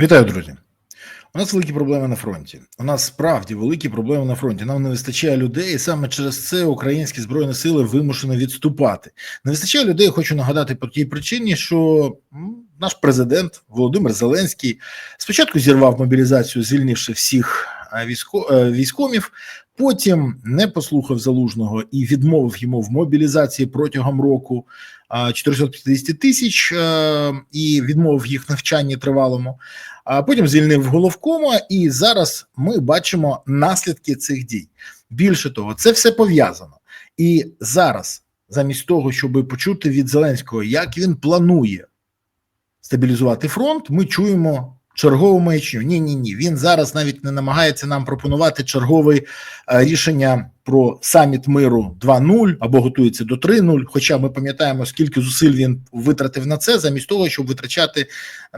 Вітаю, друзі. У нас великі проблеми на фронті. У нас справді великі проблеми на фронті. Нам не вистачає людей, і саме через це українські збройні сили вимушені відступати. Не вистачає людей. Хочу нагадати по тій причині, що наш президент Володимир Зеленський спочатку зірвав мобілізацію, звільнивши всіх військо, е, військомів. Потім не послухав залужного і відмовив йому в мобілізації протягом року 450 тисяч і відмовив їх навчанні тривалому. А потім звільнив головкома, і зараз ми бачимо наслідки цих дій. Більше того, це все пов'язано. І зараз, замість того, щоб почути від Зеленського, як він планує стабілізувати фронт, ми чуємо чергову маячню. Ні, ні, ні. Він зараз навіть не намагається нам пропонувати чергове е, рішення про саміт миру 2.0 або готується до 3.0, Хоча ми пам'ятаємо, скільки зусиль він витратив на це, замість того, щоб витрачати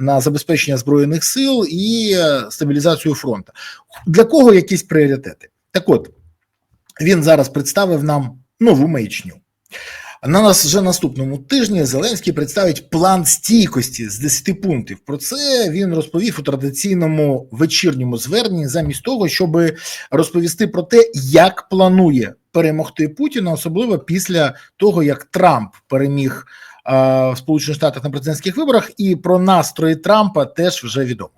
на забезпечення збройних сил і е, стабілізацію фронту. Для кого якісь пріоритети? Так, от він зараз представив нам нову маячню. На нас вже наступному тижні Зеленський представить план стійкості з 10 пунктів. Про це він розповів у традиційному вечірньому зверненні, замість того, щоб розповісти про те, як планує перемогти Путіна, особливо після того, як Трамп переміг в Сполучених Штатах на президентських виборах, і про настрої Трампа теж вже відомо.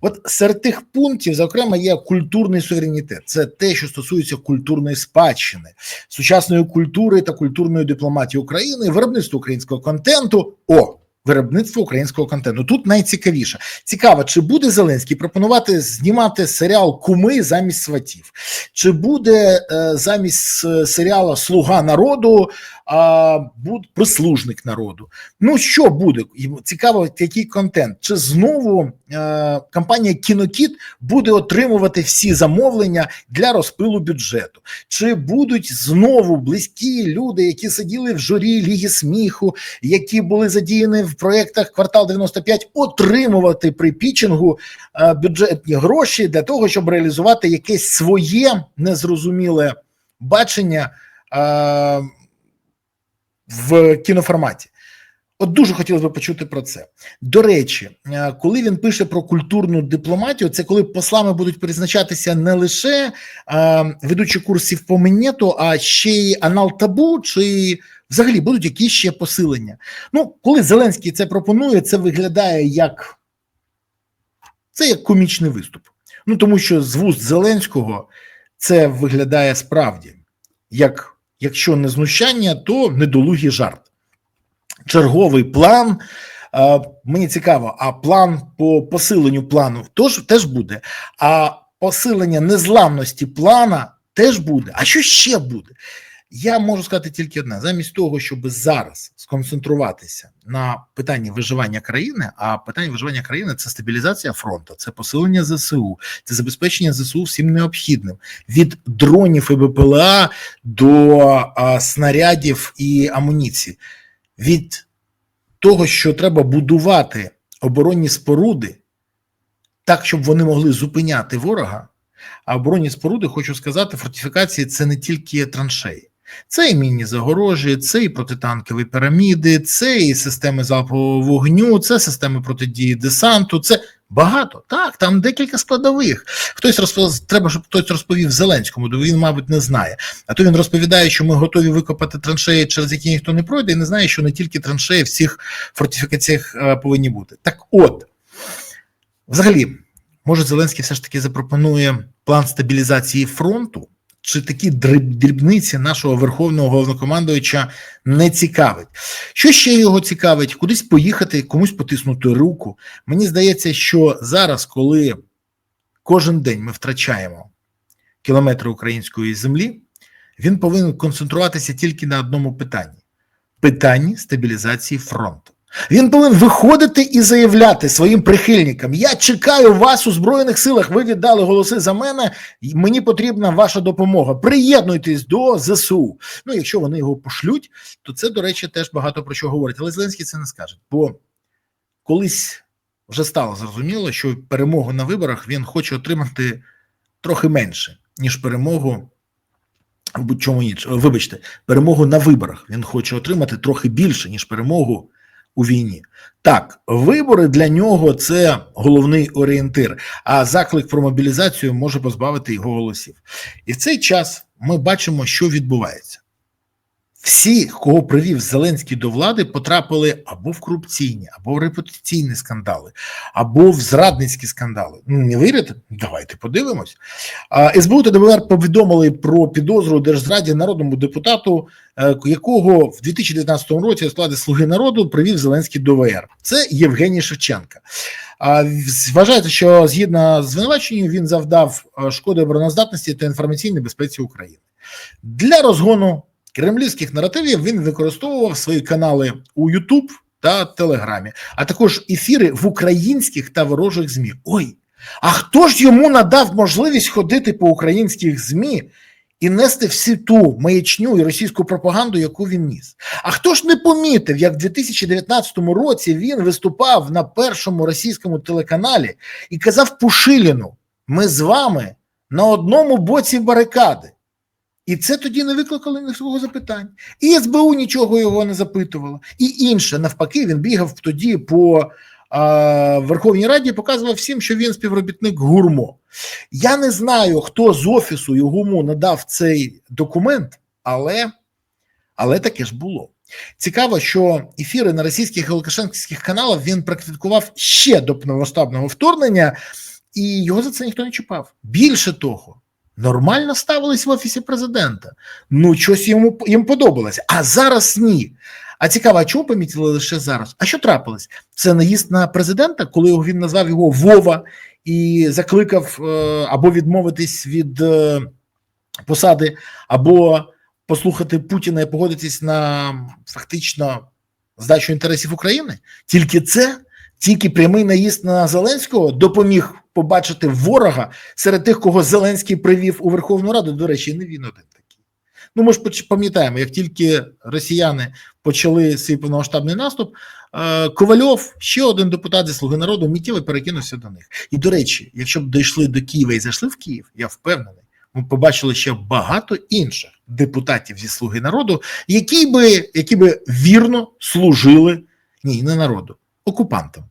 От серед тих пунктів, зокрема, є культурний суверенітет. Це те, що стосується культурної спадщини, сучасної культури та культурної дипломатії України, виробництво українського контенту. О, виробництво українського контенту. Тут найцікавіше. Цікаво, чи буде Зеленський пропонувати знімати серіал Куми замість сватів, чи буде е, замість е, серіала Слуга народу а, буде прислужник народу. Ну що буде? Цікаво, який контент. Чи знову е, компанія Кінокіт буде отримувати всі замовлення для розпилу бюджету? Чи будуть знову близькі люди, які сиділи в журі Ліги сміху, які були задіяні в проєктах квартал 95, отримувати при пічингу е, бюджетні гроші для того, щоб реалізувати якесь своє незрозуміле бачення? Е, в кіноформаті. От дуже хотілося б почути про це. До речі, е, коли він пише про культурну дипломатію, це коли послами будуть призначатися не лише е, ведучі курсів по мінету, а ще й анал табу, чи взагалі будуть якісь ще посилення. Ну, коли Зеленський це пропонує, це виглядає як це як комічний виступ. Ну тому що з вуст Зеленського це виглядає справді як якщо не знущання, то недолугий жарт. Черговий план. Мені цікаво, а план по посиленню плану тож, теж буде. А посилення незламності плана теж буде. А що ще буде? Я можу сказати тільки одне: замість того, щоб зараз сконцентруватися на питанні виживання країни, а питання виживання країни це стабілізація фронту, це посилення ЗСУ, це забезпечення ЗСУ всім необхідним від дронів і БПЛА до а, снарядів і амуніції, від того, що треба будувати оборонні споруди так, щоб вони могли зупиняти ворога. А оборонні споруди, хочу сказати, фортифікації це не тільки траншеї. Це і мінні загорожі, це і протитанкові піраміди, це і системи залпового вогню, це системи протидії десанту. Це багато. Так, там декілька складових. Хтось розповів, треба, щоб хтось розповів Зеленському, бо він, мабуть, не знає. А то він розповідає, що ми готові викопати траншеї, через які ніхто не пройде, і не знає, що не тільки траншеї в цих фортифікаціях е, повинні бути. Так, от взагалі, може, Зеленський все ж таки запропонує план стабілізації фронту чи такі дрібниці нашого верховного головнокомандуюча не цікавить. Що ще його цікавить? Кудись поїхати, комусь потиснути руку. Мені здається, що зараз, коли кожен день ми втрачаємо кілометри української землі, він повинен концентруватися тільки на одному питанні: питанні стабілізації фронту. Він повинен виходити і заявляти своїм прихильникам: Я чекаю вас у Збройних силах. Ви віддали голоси за мене, мені потрібна ваша допомога. Приєднуйтесь до ЗСУ. Ну, якщо вони його пошлють, то це, до речі, теж багато про що говорить. Але Зеленський це не скаже. Бо колись вже стало зрозуміло, що перемогу на виборах він хоче отримати трохи менше, ніж перемогу. Будь-чому іншому. Вибачте, перемогу на виборах він хоче отримати трохи більше, ніж перемогу у війні. Так, вибори для нього це головний орієнтир, а заклик про мобілізацію може позбавити його голосів. І в цей час ми бачимо, що відбувається. Всі, кого привів Зеленський до влади, потрапили або в корупційні, або в репутаційні скандали, або в зрадницькі скандали. Ну, не вірите? Давайте подивимось. СБУ та ДБР повідомили про підозру держзраді народному депутату, е, якого в 2019 році у складі Слуги народу привів Зеленський до ВР. Це Євгеній Шевченка. А, Вважається, що згідно з звинуваченням він завдав е, шкоди обороноздатності та інформаційній безпеці України. Для розгону кремлівських наративів він використовував свої канали у YouTube та Телеграмі, а також ефіри в українських та ворожих ЗМІ. Ой, а хто ж йому надав можливість ходити по українських ЗМІ і нести всю ту маячню і російську пропаганду, яку він ніс? А хто ж не помітив, як в 2019 році він виступав на першому російському телеканалі і казав Пушиліну: ми з вами на одному боці барикади. І це тоді не викликало ніякого запитань. І СБУ нічого його не запитувало. І інше, навпаки, він бігав тоді по а, Верховній Раді і показував всім, що він співробітник гурмо. Я не знаю, хто з офісу йому надав цей документ, але, але таке ж було. Цікаво, що ефіри на російських і лукашенківських каналах він практикував ще до повномасштабного вторгнення, і його за це ніхто не чіпав. Більше того. Нормально ставились в офісі президента. Ну, щось йому їм подобалося. А зараз ні. А цікаво, а чому помітили лише зараз? А що трапилось? Це наїзд на президента, коли він назвав його Вова і закликав е, або відмовитись від е, посади, або послухати Путіна і погодитись на фактично здачу інтересів України. Тільки це, тільки прямий наїзд на Зеленського допоміг побачити ворога серед тих, кого Зеленський привів у Верховну Раду. До речі, не він один такий. Ну, ми ж пам'ятаємо, як тільки росіяни почали свій повномасштабний наступ, Ковальов, ще один депутат зі Слуги народу, миттєво перекинувся до них. І до речі, якщо б дійшли до Києва і зайшли в Київ, я впевнений, ми побачили ще багато інших депутатів зі Слуги народу, які би які би вірно служили ні, не народу, окупантам.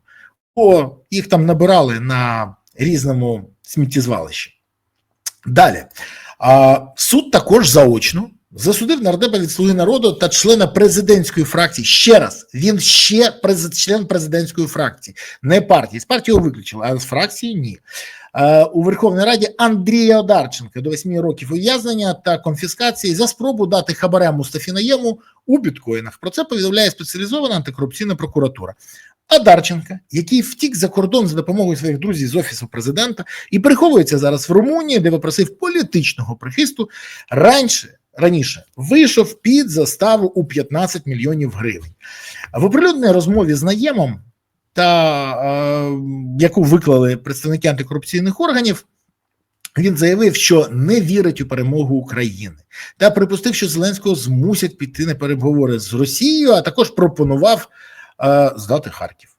Бо їх там набирали на різному сміттєзвалищі. Далі суд також заочно засудив нардепа від слуги народу та члена президентської фракції. Ще раз він ще член президентської фракції, не партії. З партії його виключили, а з фракції ні. У Верховній Раді Андрія Одарченка до 8 років ув'язнення та конфіскації за спробу дати хабаря Мустафі Наєму у біткоїнах. Про це повідомляє спеціалізована антикорупційна прокуратура. Адарченка, який втік за кордон за допомогою своїх друзів з офісу президента і переховується зараз в Румунії, де попросив політичного прихисту, раніше раніше вийшов під заставу у 15 мільйонів гривень. В оприлюдненій розмові з наємом, та е, яку виклали представники антикорупційних органів. Він заявив, що не вірить у перемогу України, та припустив, що Зеленського змусять піти на переговори з Росією, а також пропонував здати Харків.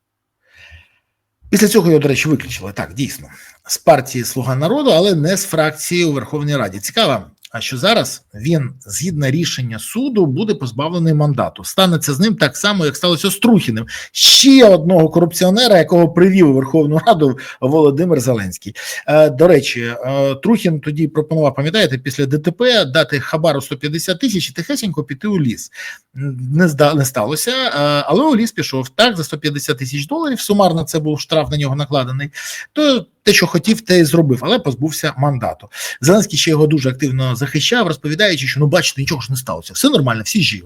Після цього його, до речі, виключили так, дійсно, з партії Слуга народу, але не з фракції у Верховній Раді. Цікаво, а що зараз він, згідно рішення суду, буде позбавлений мандату. Станеться з ним так само, як сталося з Трухіним, ще одного корупціонера, якого привів у Верховну Раду Володимир Зеленський. Е, до речі, е, Трухін тоді пропонував, пам'ятаєте, після ДТП дати хабару 150 тисяч і тихесенько піти у ліс. Не не сталося, е, але у ліс пішов так за 150 тисяч доларів. Сумарно це був штраф на нього накладений. То те, що хотів, те і зробив, але позбувся мандату. Зеленський ще його дуже активно захищав, розповідаючи, що ну бачите, нічого ж не сталося. Все нормально, всі живі,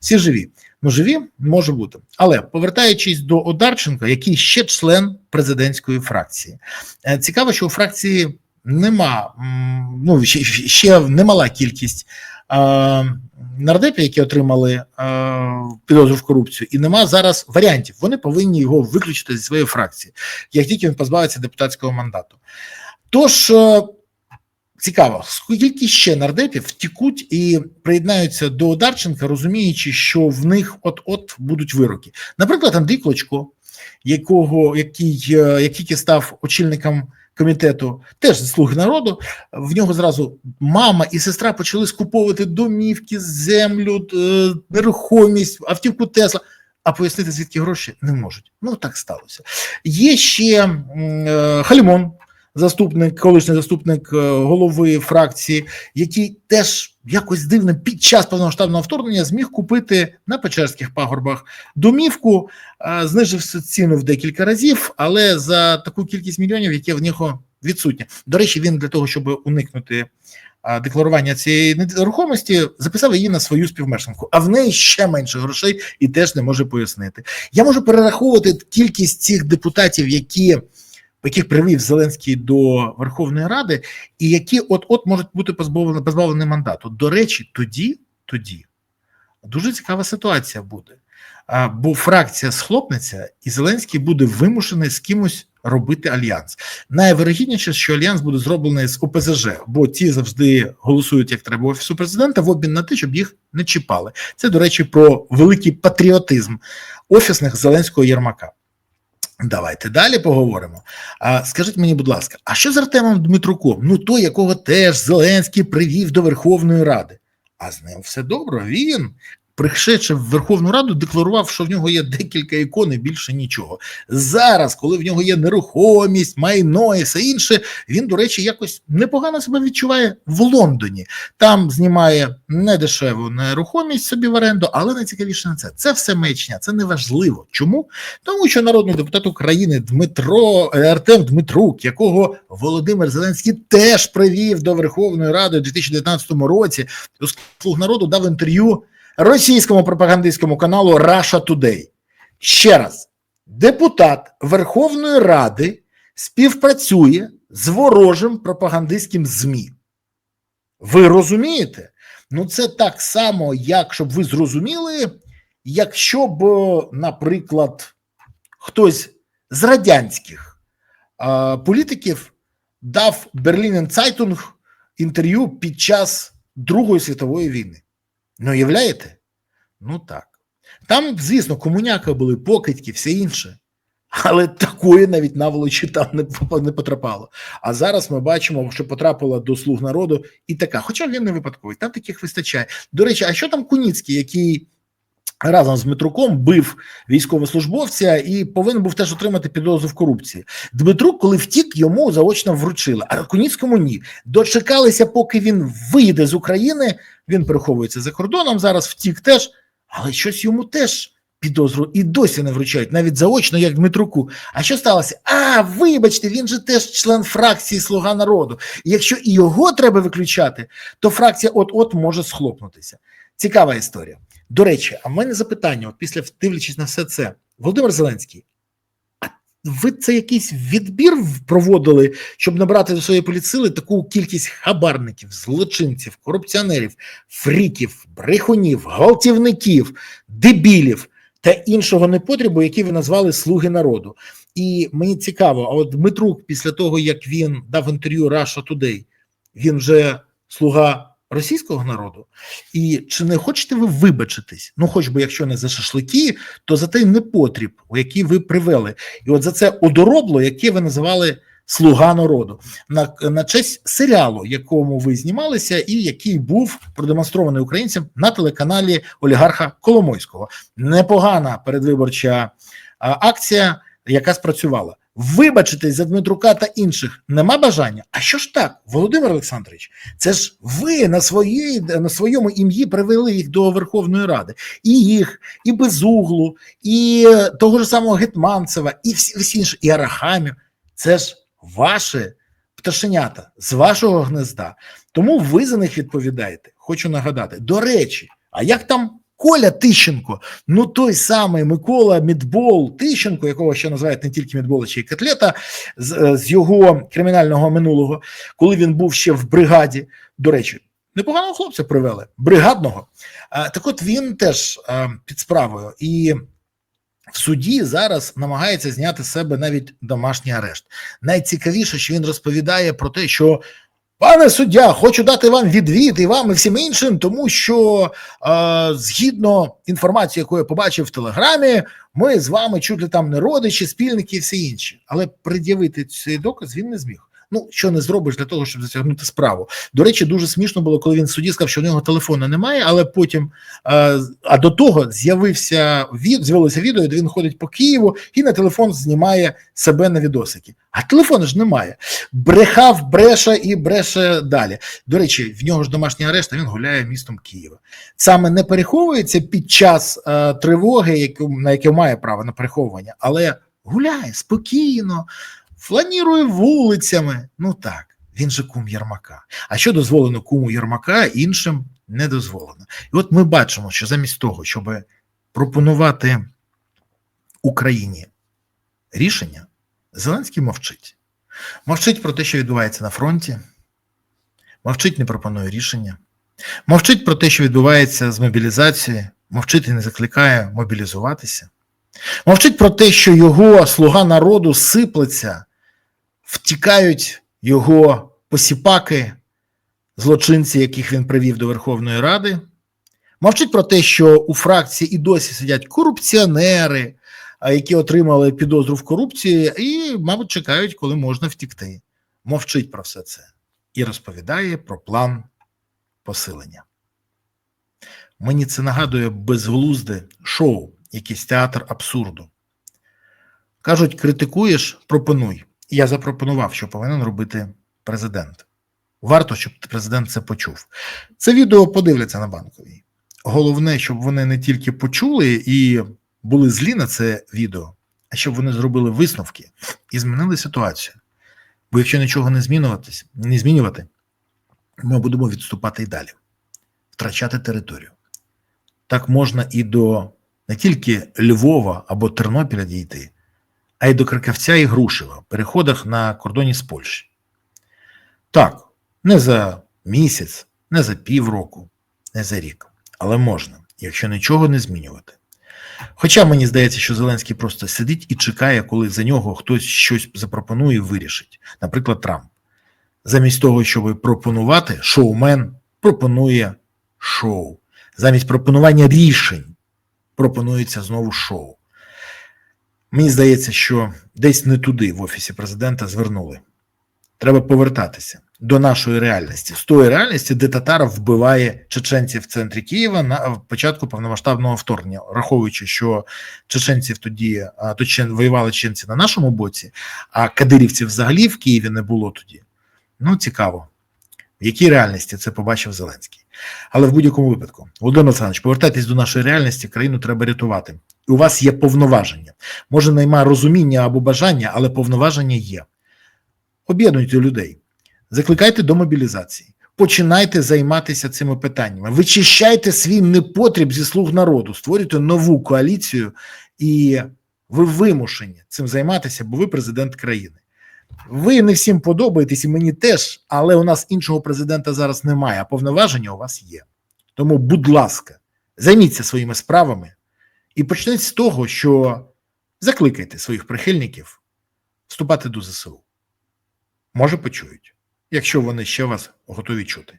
всі живі. Ну живі може бути. Але повертаючись до Одарченка, який ще член президентської фракції, е, цікаво, що у фракції нема ну ще, ще немала кількість. Е, нардепів, які отримали е, підозру в корупцію, і нема зараз варіантів. Вони повинні його виключити зі своєї фракції, як тільки він позбавиться депутатського мандату. Тож е, цікаво, скільки ще нардепів втікуть і приєднаються до Одарченка, розуміючи, що в них от-от будуть вироки. Наприклад, Андрій Клочко, якого який, який став очільником комітету, теж слуги народу. В нього зразу мама і сестра почали скуповувати домівки, землю, е, нерухомість, автівку Тесла. а пояснити звідки гроші не можуть. Ну так сталося. Є ще е, Халімон, заступник, колишній заступник е, голови фракції, який теж якось дивно під час повномасштабного вторгнення зміг купити на Печерських пагорбах домівку, е, знижив ціну в декілька разів, але за таку кількість мільйонів, яке в нього відсутнє. До речі, він для того, щоб уникнути декларування цієї нерухомості, записав її на свою співмешканку, а в неї ще менше грошей і теж не може пояснити. Я можу перераховувати кількість цих депутатів, які яких привів Зеленський до Верховної Ради, і які от-от можуть бути позбавлені позбавлені мандату. До речі, тоді, тоді дуже цікава ситуація буде. Бо фракція схлопнеться, і Зеленський буде вимушений з кимось робити альянс. Найвирогідніше, що альянс буде зроблений з ОПЗЖ, бо ті завжди голосують як треба офісу президента в обмін на те, щоб їх не чіпали. Це, до речі, про великий патріотизм офісних Зеленського Єрмака. Давайте далі поговоримо. А скажіть мені, будь ласка, а що з Артемом Дмитруком? Ну той, якого теж Зеленський привів до Верховної Ради. А з ним все добре. Він, пришедши в Верховну Раду, декларував, що в нього є декілька ікон і більше нічого. Зараз, коли в нього є нерухомість, майно і все інше, він, до речі, якось непогано себе відчуває в Лондоні. Там знімає недешеву нерухомість собі в оренду, але найцікавіше не це. Це все маячня, це не важливо. Чому? Тому що народний депутат України Дмитро е, Артем Дмитрук, якого Володимир Зеленський теж привів до Верховної Ради у 2019 році, у слуг народу дав інтерв'ю російському пропагандистському каналу Russia Today. Ще раз, депутат Верховної Ради співпрацює з ворожим пропагандистським ЗМІ. Ви розумієте? Ну, це так само, як щоб ви зрозуміли, якщо б, е, наприклад, хтось з радянських а, політиків дав Берлінен Цайтунг інтерв'ю під час Другої світової війни. Не уявляєте? Ну так. Там, звісно, комуняки були, покидьки, все інше. Але такої навіть наволочі там не, не потрапало. А зараз ми бачимо, що потрапила до слуг народу і така. Хоча він не випадковий, там таких вистачає. До речі, а що там Куніцький, який разом з Дмитруком бив військовослужбовця і повинен був теж отримати підозру в корупції. Дмитрук, коли втік, йому заочно вручили, а Куніцькому ні. Дочекалися, поки він вийде з України. Він переховується за кордоном. Зараз втік теж, але щось йому теж підозру і досі не вручають, навіть заочно, як Дмитруку. А що сталося? А, вибачте, він же теж член фракції Слуга народу. І якщо і його треба виключати, то фракція от-от може схлопнутися. Цікава історія. До речі, а в мене запитання: от після дивлячись на все це, Володимир Зеленський. а Ви це якийсь відбір проводили, щоб набрати до своєї поліцили таку кількість хабарників, злочинців, корупціонерів, фріків, брехунів, гвалтівників, дебілів та іншого непотребу, які ви назвали слуги народу. І мені цікаво, а от Дмитрук, після того як він дав інтерв'ю Russia Today, він вже слуга російського народу. І чи не хочете ви вибачитись? Ну, хоч би якщо не за шашлики, то за той непотріб, у який ви привели, і от за це одоробло, яке ви називали Слуга народу на, на честь серіалу, якому ви знімалися, і який був продемонстрований українцям на телеканалі олігарха Коломойського. Непогана передвиборча акція, яка спрацювала. Вибачитись за Дмитрука та інших нема бажання. А що ж так, Володимир Олександрович? Це ж ви на своїй на своєму ім'ї привели їх до Верховної Ради, і їх, і Безуглу, і того ж самого Гетманцева, і всі, всі інші, і Арахамів. Це ж ваші пташенята з вашого гнезда. Тому ви за них відповідаєте. Хочу нагадати. До речі, а як там Коля Тищенко? Ну той самий Микола Мідбол Тищенко, якого ще називають не тільки Мідбол, а ще й Котлета, з, з його кримінального минулого, коли він був ще в бригаді. До речі, непоганого хлопця привели, бригадного. А, так от він теж а, під справою і. В суді зараз намагається зняти з себе навіть домашній арешт. Найцікавіше, що він розповідає про те, що пане суддя, хочу дати вам відвід і вам і всім іншим, тому що е, згідно інформації, яку я побачив в телеграмі, ми з вами чуть там не родичі, спільники і всі інші. Але пред'явити цей доказ він не зміг. Ну що не зробиш для того, щоб затягнути справу. До речі, дуже смішно було, коли він в суді сказав, що в нього телефону немає, але потім а, а до того з'явився від з'явилося відео, де він ходить по Києву і на телефон знімає себе на відосики. А телефону ж немає. Брехав, бреше і бреше далі. До речі, в нього ж домашній арешт, а він гуляє містом Києва. Саме не переховується під час а, тривоги, яку на яке має право на переховування, але гуляє спокійно фланірує вулицями. Ну так, він же кум Єрмака. А що дозволено куму Єрмака, іншим не дозволено. І от ми бачимо, що замість того, щоб пропонувати Україні рішення, Зеленський мовчить. Мовчить про те, що відбувається на фронті, мовчить, не пропонує рішення, мовчить про те, що відбувається з мобілізацією, мовчить і не закликає мобілізуватися. Мовчить про те, що його слуга народу сиплеться втікають його посіпаки, злочинці, яких він привів до Верховної Ради. Мовчить про те, що у фракції і досі сидять корупціонери, які отримали підозру в корупції, і, мабуть, чекають, коли можна втікти. Мовчить про все це і розповідає про план посилення. Мені це нагадує безглузде шоу, якийсь театр абсурду. Кажуть, критикуєш, пропонуй я запропонував, що повинен робити президент. Варто, щоб президент це почув. Це відео подивляться на банковій. Головне, щоб вони не тільки почули і були злі на це відео, а щоб вони зробили висновки і змінили ситуацію. Бо якщо нічого не змінюватись, не змінювати, ми будемо відступати і далі, втрачати територію. Так можна і до не тільки Львова або Тернопіля дійти а й до Краківця і Грушева, в переходах на кордоні з Польщі. Так, не за місяць, не за півроку, не за рік, але можна, якщо нічого не змінювати. Хоча мені здається, що Зеленський просто сидить і чекає, коли за нього хтось щось запропонує і вирішить, наприклад, Трамп. Замість того, щоб пропонувати, шоумен пропонує шоу. Замість пропонування рішень пропонується знову шоу. Мені здається, що десь не туди в офісі президента звернули. Треба повертатися до нашої реальності, з тої реальності, де Татаров вбиває чеченців в центрі Києва на початку повномасштабного вторгнення, враховуючи, що чеченців тоді то воювали чеченці на нашому боці, а кадирівців взагалі в Києві не було тоді. Ну цікаво, в якій реальності це побачив Зеленський. Але в будь-якому випадку, Володимир Олександрович, повертайтесь до нашої реальності, країну треба рятувати І у вас є повноваження. Може, немає розуміння або бажання, але повноваження є. Об'єднуйте людей, закликайте до мобілізації, починайте займатися цими питаннями, вичищайте свій непотріб зі слуг народу, створюйте нову коаліцію, і ви вимушені цим займатися, бо ви президент країни. Ви не всім подобаєтесь, і мені теж, але у нас іншого президента зараз немає, а повноваження у вас є. Тому, будь ласка, займіться своїми справами. І почніть з того, що закликайте своїх прихильників вступати до ЗСУ. Може, почують, якщо вони ще вас готові чути.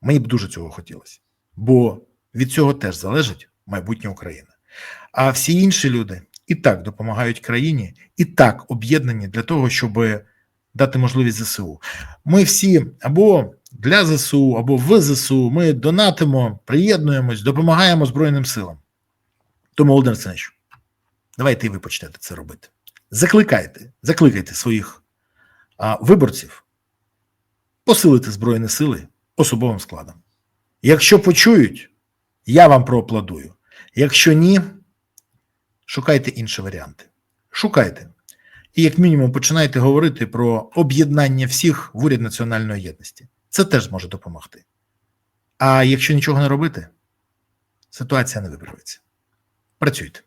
Мені б дуже цього хотілося, бо від цього теж залежить майбутнє України. А всі інші люди і так допомагають країні, і так об'єднані для того, щоб дати можливість ЗСУ. Ми всі або для ЗСУ, або в ЗСУ ми донатимо, приєднуємось, допомагаємо Збройним силам. Тому, Володимир Олександрович, давайте і ви почнете це робити. Закликайте, закликайте своїх а, виборців посилити Збройні сили особовим складом. Якщо почують, я вам проаплодую. Якщо ні, шукайте інші варіанти. Шукайте. І, як мінімум, починайте говорити про об'єднання всіх в уряд національної єдності. Це теж може допомогти. А якщо нічого не робити, ситуація не виправиться. Працюйте.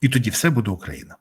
І тоді все буде Україна.